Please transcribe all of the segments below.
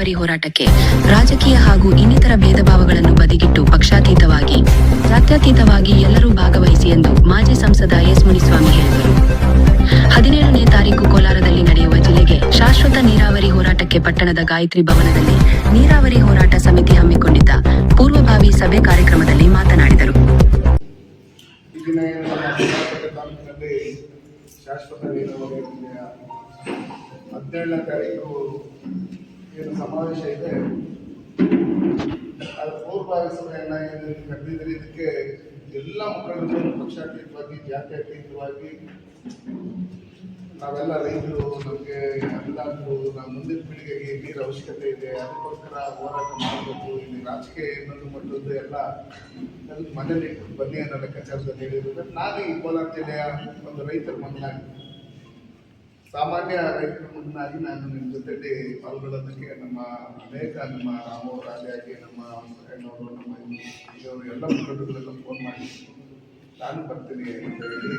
ನೀರಾವರಿ ಹೋರಾಟಕ್ಕೆ ರಾಜಕೀಯ ಹಾಗೂ ಇನ್ನಿತರ ಭೇದ ಭಾವಗಳನ್ನು ಬದಿಗಿಟ್ಟು ಪಕ್ಷಾತೀತವಾಗಿ, ಜಾತ್ಯತೀತವಾಗಿ ಎಲ್ಲರೂ ಭಾಗವಹಿಸಿ ಎಂದು ಮಾಜಿ ಸಂಸದ ಎಸ್ ಮುನಿಸ್ವಾಮಿ ಹೇಳಿದರು. ಹದಿನೇಳನೇ ತಾರೀಕು ಕೋಲಾರದಲ್ಲಿ ನಡೆಯುವ ಜಿಲ್ಲೆಗೆ ಶಾಶ್ವತ ನೀರಾವರಿ ಹೋರಾಟಕ್ಕೆ ಪಟ್ಟಣದ ಗಾಯತ್ರಿ ಭವನದಲ್ಲಿ ನೀರಾವರಿ ಹೋರಾಟ ಸಮಿತಿ ಹಮ್ಮಿಕೊಂಡಿದ್ದ ಪೂರ್ವಭಾವಿ ಸಭೆ ಕಾರ್ಯಕ್ರಮದಲ್ಲಿ ಮಾತನಾಡಿದರು. ಶಾಶ್ವತ ನೀರಾವರಿ ಹದಿನೇಳನೇ ತಾರೀಕು ಏನು ಸಮಾವೇಶ ಇದೆ. ಅದು ಪೂರ್ವ ಸಭೆಯನ್ನ ಏನು ಕರೆದಿದ್ರೆ ಇದಕ್ಕೆ ಎಲ್ಲ ಮುಖಂಡರು ಪಕ್ಷಾತೀತವಾಗಿ, ಜಾತ್ಯತೀತವಾಗಿ ನಾವೆಲ್ಲ ರೈತರು, ನಮಗೆ ಎಲ್ಲರೂ ನಮ್ಮ ಮುಂದಿನ ಪೀಳಿಗೆಗೆ ನೀರು ಅವಶ್ಯಕತೆ ಇದೆ, ಅದಕ್ಕೋಸ್ಕರ ಹೋರಾಟ ಮಾಡಬೇಕು, ಇಲ್ಲಿ ರಾಜಕೀಯ ಇನ್ನೊಂದು ಮಟ್ಟದ್ದು ಎಲ್ಲ ಮನೇಲಿ ಬನ್ನಿ ಅನ್ನೋ ಲೆಕ್ಕಾಚಾರದಲ್ಲಿ ಹೇಳಿದ್ರು. ನಾನು ಈ ಕೋಲಾರ ಜಿಲ್ಲೆಯ ಒಂದು ರೈತರ ಮಗನಾಗಿ ಸಾಮಾನ್ಯ ರೈತರ ಮಗನಾಗಿ ನಾನು ನಿಮ್ಮ ಜೊತೆಯಲ್ಲಿ ಪಾಲ್ಗೊಳ್ಳೋದಕ್ಕೆ ನಮ್ಮ ಅನೇಕ ನಮ್ಮ ರಾಮವರಾಜಾಗಿ ನಮ್ಮ ಹೆಣ್ಣವರು ನಮ್ಮ ಇವರು ಎಲ್ಲ ಮುಖಂಡಗಳೆಲ್ಲ ಫೋನ್ ಮಾಡಿ. ನಾನು ಬರ್ತೀನಿ ಅಂತ ಹೇಳಿ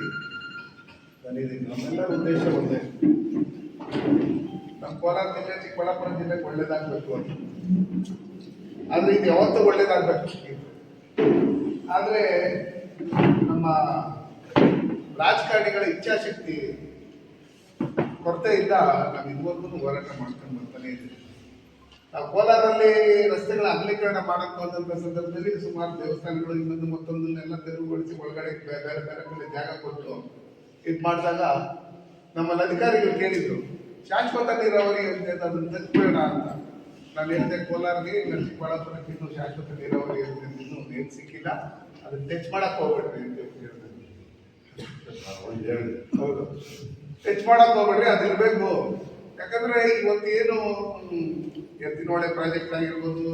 ಬಂದಿದ್ದೀನಿ. ನಮ್ಮೆಲ್ಲ ಉದ್ದೇಶ ಒಂದೇ. ನಮ್ಮ ಕೋಲಾರ ಜಿಲ್ಲೆ, ಚಿಕ್ಕಬಳ್ಳಾಪುರ ಜಿಲ್ಲೆಗೆ ಒಳ್ಳೇದಾಗಬೇಕು ಅಂತ. ಆದ್ರೆ ಇದು ಯಾವತ್ತೂ ಒಳ್ಳೇದಾಗಬೇಕು. ಆದ್ರೆ ನಮ್ಮ ರಾಜಕಾರಣಿಗಳ ಇಚ್ಛಾಶಕ್ತಿ ಕೊರತೆಯಿಂದ ನಾವು ಇದುವರೆಗೂ ಹೋರಾಟ ಮಾಡ್ಕೊಂಡು ಬರ್ತಾನೆ ಇದ್ದೀವಿ. ನಾವು ಕೋಲಾರಲ್ಲಿ ರಸ್ತೆಗಳ ಅಗಲೀಕರಣ ಮಾಡಕ್ ಸಂದರ್ಭದಲ್ಲಿ ಸುಮಾರು ದೇವಸ್ಥಾನಗಳು ಇನ್ನೊಂದು ಮತ್ತೊಂದನ್ನೆಲ್ಲ ತೆರವುಗೊಳಿಸಿ ಒಳಗಡೆ ಬೇರೆ ಬೇರೆ ಕಡೆ ಜಾಗ ಕೊಟ್ಟು ಇದು ಮಾಡಿದಾಗ ನಮ್ಮಲ್ಲಿ ಅಧಿಕಾರಿಗಳು ಕೇಳಿದ್ರು, ಶಾಶ್ವತ ನೀರಾವರಿ ಅಂತ ಅದನ್ನು ತೆಗೆದ್ಬೇಡ ಅಂತ. ನಾನು ಹೇಳಿದೆ ಕೋಲಾರ್ಗೆ ಇಲ್ಲ, ಚಿಕ್ಕಬಳ್ಳಾಪುರಕ್ಕೆ ಇನ್ನೂ ಶಾಶ್ವತ ನೀರಾವರಿ ಅಂತ ಇನ್ನೂ ಏನು ಸಿಕ್ಕಿಲ್ಲ, ಅದನ್ನ ಟಚ್ ಮಾಡಕ್ ಹೋಗ್ಬೇಡ್ರಿ ಅಂತ ಹೇಳಿದೆ. ಹೌದು. ಟಚ್ ಮಾಡಕ್ ಹೋಗ್ಬೇಡ್ರಿ, ಅದು ಇರಬೇಕು. ಯಾಕಂದ್ರೆ ಇವತ್ತು ಏನು ಎತ್ತಿನೊಳೆ ಪ್ರಾಜೆಕ್ಟ್ ಆಗಿರ್ಬೋದು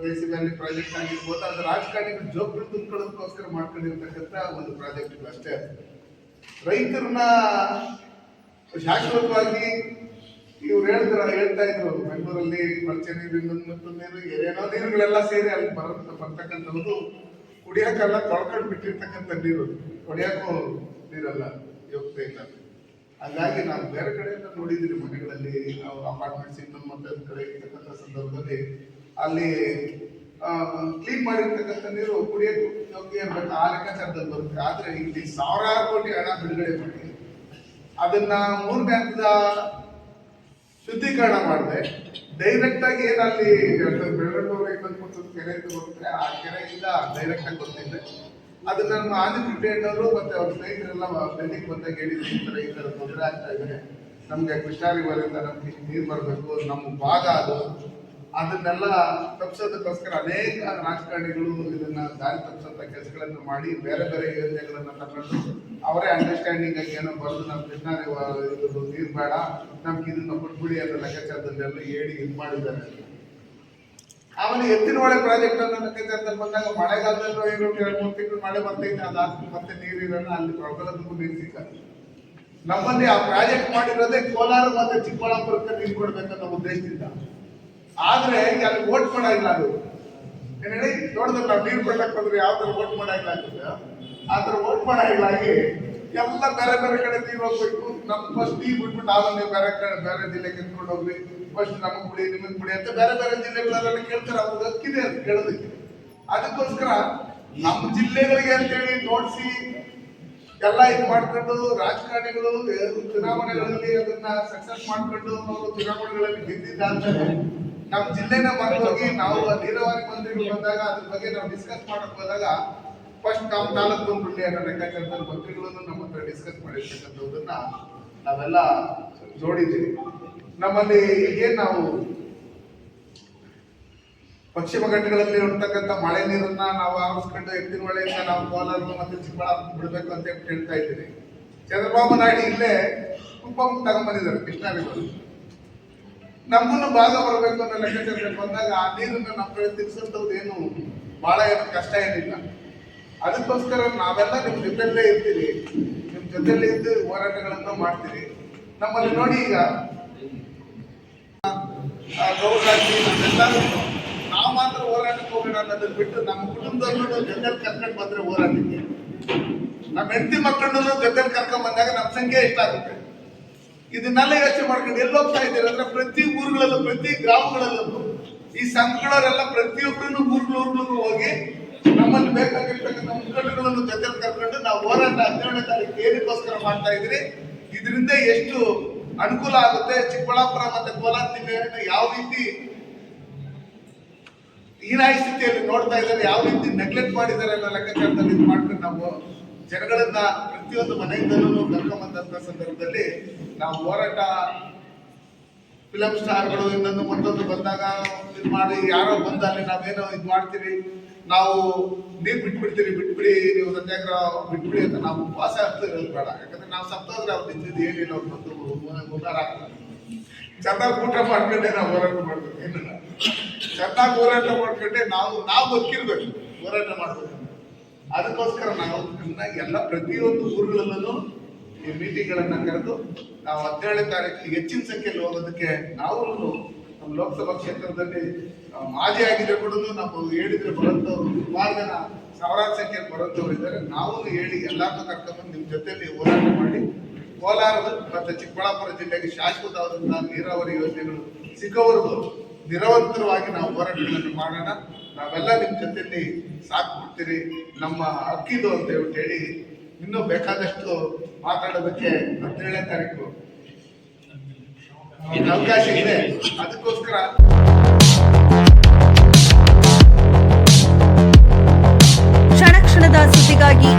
ಕೆ ಸಿ ಪ್ರಾಜೆಕ್ಟ್ ಆಗಿರ್ಬೋದು, ಅದು ರಾಜಕಾರಣಿಗಳು ಜೋಬ್ಗಳು ತುಂಬ್ಕೊಳ್ಳೋದಕ್ಕೋಸ್ಕರ ಮಾಡ್ಕೊಂಡಿರ್ತಕ್ಕಂಥ ಒಂದು ಪ್ರಾಜೆಕ್ಟ್ಗಳು ಅಷ್ಟೇ. ರೈತರನ್ನ ಶಾಶ್ವತವಾಗಿ ಇವ್ರು ಹೇಳಿದ್ರ ಹೇಳ್ತಾ ಇದ್ರು, ಬೆಂಗಳೂರಲ್ಲಿ ಮಳಚೆ ನೀರು ಮತ್ತು ನೀರು, ಏನೇನೋ ನೀರುಗಳೆಲ್ಲ ಸೇರಿ ಅಲ್ಲಿ ಬರ, ಬರ್ತಕ್ಕಂಥದ್ದು ಕುಡಿಯೋಕ್ಕೆಲ್ಲ ತೊಳ್ಕೊಂಡು ಬಿಟ್ಟಿರ್ತಕ್ಕಂಥ ನೀರು. ಕುಡಿಯೋಕ್ಕೂ ನೀರಲ್ಲ ಯೋಗ್ಯತೆ ಇಲ್ಲ. ಹಾಗಾಗಿ ನಾನು ಬೇರೆ ಕಡೆಯಿಂದ ನೋಡಿದ್ದೀನಿ ಮನೆಗಳಲ್ಲಿ, ನಾವು ಅಪಾರ್ಟ್ಮೆಂಟ್ಸ್ ಇನ್ನೊಂದು ಮತ್ತೊಂದು ಕಡೆ ಇರ್ತಕ್ಕಂಥ ಸಂದರ್ಭದಲ್ಲಿ ಅಲ್ಲಿ ಕ್ಲೀನ್ ಮಾಡಿರ್ತಕ್ಕಂಥ ನೀರು ಕುಡಿಯೋಕೆ ಯೋಗ್ಯ ಆ ಲೆಕ್ಕಾಚಾರದಲ್ಲಿ ಬರುತ್ತೆ. ಆದರೆ ಇಲ್ಲಿ ಸಾವಿರಾರು ಕೋಟಿ ಹಣ ಬಿಡುಗಡೆ ಮಾಡಿ, ಅದನ್ನ ಮೂರನೇ ಹಂತದ ಶುದ್ಧೀಕರಣ ಮಾಡಿದೆ. ಡೈರೆಕ್ಟ್ ಆಗಿ ಏನಲ್ಲಿ ಅಲ್ಲಿ ಇನ್ನೊಂದು ಮತ್ತೊಂದು ಕೆರೆ ಬರುತ್ತೆ ಆ ಕೆರೆಯಿಂದ ಡೈರೆಕ್ಟ್ ಆಗಿ ಗೊತ್ತಿದೆ ಅದನ್ನ ನಮ್ಮ ಆದಿತ್ಯಣ್ಣವರು ಮತ್ತೆ ಅವ್ರ ಸ್ನೇಹಿತರೆಲ್ಲ ಬೆಳ್ಳಿಗೆ ಬಂದಾಗ ಹೇಳಿದ್ರು, ಈ ತರ ಈ ತರ ತೊಂದರೆ ಆಗ್ತಾ ಇದೆ. ನಮ್ಗೆ ಕೃಷ್ಣಾರಿವರಿಂದ ನಮ್ಗೆ ನೀರು ಬರಬೇಕು ನಮ್ಮ ಭಾಗ ಅದು. ಅದನ್ನೆಲ್ಲ ತಪ್ಪಿಸೋದಕ್ಕೋಸ್ಕರ ಅನೇಕ ರಾಜಕಾರಣಿಗಳು ಇದನ್ನ ದಾರಿ ತಪ್ಪಿಸೋಂಥ ಕೆಲಸಗಳನ್ನು ಮಾಡಿ ಬೇರೆ ಬೇರೆ ಯೋಜನೆಗಳನ್ನ ತಗೊಂಡು ಅವರೇ ಅಂಡರ್ಸ್ಟ್ಯಾಂಡಿಂಗ್ ಆಗಿ ಏನೋ ಬರೆದು ನಮ್ಮ ಕೃಷ್ಣಾರಿ ಇದು ನೀರು ಬೇಡ, ನಮ್ಗೆ ಇದನ್ನ ಕೊಟ್ಬಿಡಿ ಅನ್ನೋ ಲೆಕ್ಕಾಚಾರದಲ್ಲೆಲ್ಲ ಹೇಳಿ ಇದು ಮಾಡಿದ್ದಾರೆ. ಆಮೇಲೆ ಎತ್ತಿನ ಒಳೆ ಪ್ರಾಜೆಕ್ಟ್ ಅನ್ನೋ ಅಂತ ಬಂದಾಗ ಮಳೆಗಾಲದಲ್ಲೂ ಏನು ಎರಡು ಮೂರು ತಿಂಗಳು ಮಳೆ ಬರ್ತೈತೆ ಅದಾದ್ಮೇಲೆ ಮತ್ತೆ ನೀರಿರೋಣ ಅಲ್ಲಿ ಪ್ರಾಬ್ಲಮ್ ನೀರು ನಮ್ಮಲ್ಲಿ ಆ ಪ್ರಾಜೆಕ್ಟ್ ಮಾಡಿರೋದೇ ಕೋಲಾರ ಮತ್ತೆ ಚಿಕ್ಕಬಳ್ಳಾಪುರಕ್ಕೆ ನೀರು ಕೊಡ್ಬೇಕನ್ನೋ ಉದ್ದೇಶದಿಂದ. ಆದ್ರೆ ಅಲ್ಲಿ ವೋಟ್ ಮಾಡಾಗಿಲ್ಲ ಅದು. ಏನ್ ಹೇಳಿ ನೋಡಿದ್ರೆ ನಾವು ನೀರು ಕೊಡ್ಲಕ್ಕೆ ಬಂದ್ರೆ ಯಾವ ತರ ವೋಟ್ ಮಾಡಾಗಿಲ್ಲ ಆದ್ರೆ ಆ ತರ ಆಗಿ ಎಲ್ಲ ಬೇರೆ ಬೇರೆ ಕಡೆ ನೀರು ಹೋಗ್ಬೇಕು ನಮ್ ಫಸ್ಟ್ ನೀರು ಬಿಟ್ಬಿಟ್ಟು ಆಮೇಲೆ ನೀವು ಬೇರೆ ಕಡೆ ಬೇರೆ ಜಿಲ್ಲೆಗೆ ಹೋಗ್ರಿ ಫಸ್ಟ್ ನಮಗ್ ಬಿಡಿ ನಿಮಗ್ ಬಿಡಿ ಅಂತ ಬೇರೆ ಬೇರೆ ಜಿಲ್ಲೆಗಳೆಲ್ಲ ಕೇಳ್ತಾರೆ. ಅವ್ರಿಗೆ ಹಕ್ಕಿದೆ ಅಂತ ಕೇಳೋದಕ್ಕೆ. ಅದಕ್ಕೋಸ್ಕರ ನಮ್ಮ ಜಿಲ್ಲೆಗಳಿಗೆ ಅಂತೇಳಿ ನೋಡಿಸಿ ಎಲ್ಲ ಇದ್ ಮಾಡ್ಕೊಂಡು ರಾಜಕಾರಣಿಗಳು ಚುನಾವಣೆಗಳಲ್ಲಿ ಅದನ್ನ ಸಕ್ಸಸ್ ಮಾಡ್ಕೊಂಡು ಅವರು ಚುನಾವಣೆಗಳಲ್ಲಿ ಗೆದ್ದಿದ್ದಾದ್ಮೇಲೆ ನಮ್ಮ ಜಿಲ್ಲೆನ ಮರೆತೋಗಿ ನಾವು ನೀರಾವರಿ ಮಂತ್ರಿಗಳು ಬಂದಾಗ ಅದ್ರ ಬಗ್ಗೆ ನಾವು ಡಿಸ್ಕಸ್ ಮಾಡಕ್ ಹೋದಾಗ ಫಸ್ಟ್ ನಮ್ಮ ತಾಲೂಕು ಅನ್ನೋ ಲೆಕ್ಕಾಚಾರದಲ್ಲಿ ಮಂತ್ರಿಗಳನ್ನು ನಮ್ಮ ಹತ್ರ ಡಿಸ್ಕಸ್ ಮಾಡಿರ್ತಕ್ಕಂಥದ್ದನ್ನ ನಾವೆಲ್ಲ ಜೋಡಿದ್ದೀವಿ. ನಮ್ಮಲ್ಲಿ ಏನ್ ನಾವು ಪಶ್ಚಿಮ ಘಟ್ಟಗಳಲ್ಲಿ ಇರ್ತಕ್ಕಂಥ ಮಳೆ ನೀರನ್ನ ನಾವು ಆರಿಸ್ಕೊಂಡು ಎತ್ತಿನ ಮಳೆಯಿಂದ ನಾವು ಕೋಲಾರ ಮತ್ತೆ ಚಿಕ್ಕಬಳ್ಳಾಪುರ ಬಿಡಬೇಕು ಅಂತ ಹೇಳಿ ಹೇಳ್ತಾ ಇದ್ದೀನಿ ಚಂದ್ರಬಾಬು ನಾಯ್ಡು ಇಲ್ಲೇ ಕುಂಪಂ ತಗೊಂಬಂದಿದ್ದಾರೆ ಕೃಷ್ಣಾ. ನಮ್ಮನ್ನು ಭಾಗ ಬರಬೇಕು ಅನ್ನೋ ಲೆಕ್ಕಾಚಾರದಲ್ಲಿ ಬಂದಾಗ ಆ ನೀರನ್ನ ನಮ್ಮ ಕಡೆ ತಿರ್ಸಂಥದ್ದು ಏನು ಬಹಳ ಏನು ಕಷ್ಟ ಏನಿಲ್ಲ. ಅದಕ್ಕೋಸ್ಕರ ನಾವೆಲ್ಲ ನಿಮ್ಮ ಜೊತೆಲ್ಲೇ ಇರ್ತೀರಿ. ನಿಮ್ಮ ಜೊತೆಲ್ಲೇ ಇದ್ದು ಹೋರಾಟಗಳನ್ನು ಮಾಡ್ತೀರಿ. ನಮ್ಮಲ್ಲಿ ನೋಡಿ ಈಗ ನಾವು ಮಾತ್ರ ಹೋರಾಟಕ್ಕೆ ಹೋಗೋಣ ಅನ್ನೋದನ್ನ ಬಿಟ್ಟು ನಮ್ಮ ಕುಟುಂಬದಲ್ಲೂ ಜೊತೆಲಿ ಕರ್ಕೊಂಡು ಬಂದ್ರೆ ಹೋರಾಟಕ್ಕೆ. ನಮ್ಮ ಹೆಂಡತಿ ಮಕ್ಕಳನ್ನು ಜೊತೆಲಿ ಕರ್ಕೊಂಡ್ ಬಂದಾಗ ನಮ್ಮ ಸಂಖ್ಯೆ ಎಷ್ಟಾಗುತ್ತೆ ಇದನ್ನೆಲ್ಲ ಯೋಚನೆ ಮಾಡ್ಕೊಂಡು ಎಲ್ಲಿ ಹೋಗ್ತಾ ಇದ್ದೀರಾ? ಅಂದ್ರೆ ಪ್ರತಿ ಊರುಗಳಲ್ಲೂ, ಪ್ರತಿ ಗ್ರಾಮಗಳಲ್ಲೂ. ಈ ಸಂಘಗಳವರೆಲ್ಲ ಪ್ರತಿಯೊಬ್ಬರನ್ನು ಊರುಗಳು ಊರುಗಳಿಗೂ ಹೋಗಿ ನಮ್ಮಲ್ಲಿ ಬೇಕಾಗಿರ್ತಕ್ಕಂಥ ಮುಖಂಡಗಳನ್ನು ಜೊತೆ ಕರ್ಕೊಂಡು ನಾವು ಹೋರಾಟ ಹದಿನೇಳನೇ ತಾರೀಕು ಏನಕ್ಕೋಸ್ಕರ ಮಾಡ್ತಾ ಇದ್ರಿ ಇದರಿಂದ ಎಷ್ಟು ಅನುಕೂಲ ಆಗುತ್ತೆ? ಚಿಕ್ಕಬಳ್ಳಾಪುರ ಮತ್ತೆ ಕೋಲಾರ ಜಿಲ್ಲೆಯನ್ನು ಯಾವ ರೀತಿ ಹೀನಾಯಿ ಸ್ಥಿತಿಯಲ್ಲಿ ನೋಡ್ತಾ ಇದ್ದಾರೆ, ಯಾವ ರೀತಿ ನೆಗ್ಲೆಕ್ಟ್ ಮಾಡಿದ್ದಾರೆ ಅನ್ನೋ ಲೆಕ್ಕಾಚಾರದಲ್ಲಿ ಇದು ಮಾಡ್ಕೊಂಡು ನಾವು ಜನಗಳನ್ನ ಪ್ರತಿಯೊಂದು ಮನೆಯಿಂದಲೂ ಕರ್ಕೊಂಬಂದಂತ ಸಂದರ್ಭದಲ್ಲಿ ನಾವು ಹೋರಾಟ ಫಿಲಂ ಸ್ಟಾರ್ಗಳು ಇನ್ನೊಂದು ಮತ್ತೊಂದು ಬಂದಾಗ ಇದು ಮಾಡಿ ಯಾರೋ ಬಂದ ಅಲ್ಲಿ ನಾವೇನೋ ಇದು ಮಾಡ್ತೀವಿ ನಾವು ನೀರು ಬಿಟ್ಬಿಡ್ತೀವಿ ಬಿಟ್ಬಿಡಿ, ನೀವು ಸತ್ಯಾಗ್ರಹ ಬಿಟ್ಬಿಡಿ ಅಂತ ನಾವು ಉಪವಾಸ ಇರೋದು ಬೇಡ. ಯಾಕಂದ್ರೆ ನಾವು ಸತ್ತೋದ್ರೆ ಅವ್ರು ನಿಂತಿದ್ದು ಏನಿಲ್ಲ, ಅವ್ರು ಬಂದು ಆಗ್ತಾರೆ ಚೆನ್ನಾಗಿ ಊಟ ಮಾಡ್ಕೊಂಡೆ ನಾವು ಹೋರಾಟ ಮಾಡ್ಬೇಕು, ಏನಿಲ್ಲ. ಚೆನ್ನಾಗಿ ಹೋರಾಟ ಮಾಡ್ಕೊಂಡೆ ನಾವು ನಾವು ಬದುಕಿರ್ಬೇಕು ಹೋರಾಟ ಮಾಡ್ಬೇಕು. ಅದಕ್ಕೋಸ್ಕರ ನಾವು ಎಲ್ಲ ಪ್ರತಿಯೊಂದು ಊರುಗಳಲ್ಲೂ ಈ ಮೀಟಿಂಗ್ಗಳನ್ನ ಕರೆದು ನಾವು ಹದಿನೇಳನೇ ತಾರೀಕು ಹೆಚ್ಚಿನ ಸಂಖ್ಯೆಯಲ್ಲಿ ಹೋಗೋದಕ್ಕೆ ನಾವು ನಮ್ಮ ಲೋಕಸಭಾ ಕ್ಷೇತ್ರದಲ್ಲಿ ಮಾಜಿ ಆಗಿದ್ರೆ ಕೂಡ ನಾವು ಹೇಳಿದ್ರೆ ಬರೋಂಥವ್ರು ಸುಮಾರು ಜನ ಸಾವಿರಾರು ಸಂಖ್ಯೆಯಲ್ಲಿ ಬರೋಂಥವ್ರು ಇದ್ದಾರೆ. ನಾವು ಹೇಳಿ ಎಲ್ಲರನ್ನೂ ಕರ್ಕೊಂಡು ನಿಮ್ಮ ಜೊತೆಯಲ್ಲಿ ಹೋರಾಟ ಮಾಡಿ, ಕೋಲಾರದ ಮತ್ತು ಚಿಕ್ಕಬಳ್ಳಾಪುರ ಜಿಲ್ಲೆಗೆ ಶಾಶ್ವತವಾದಂತಹ ನೀರಾವರಿ ಯೋಜನೆಗಳು ಸಿಗೋವರೆಗೂ ನಿರಂತರವಾಗಿ ನಾವು ಹೋರಾಟಗಳನ್ನು ಮಾಡೋಣ. ನಾವೆಲ್ಲ ನಿಮ್ಮ ಜೊತೆಯಲ್ಲಿ ಸಾಥ್ ಕೊಡ್ತೀರಿ ನಮ್ಮ ಅಕ್ಕಿದು ಅಂತ ಹೇಳಿ ಇನ್ನೂ ಬೇಕಾದಷ್ಟು ಮಾತಾಡೋದಕ್ಕೆ ಹದಿನೇಳನೇ ತಾರೀಕು ಅವಕಾಶ ಇದೆ. ಅದಕ್ಕೋಸ್ಕರ ಕ್ಷಣ ಕ್ಷಣದ ಸುದ್ದಿಗಾಗಿ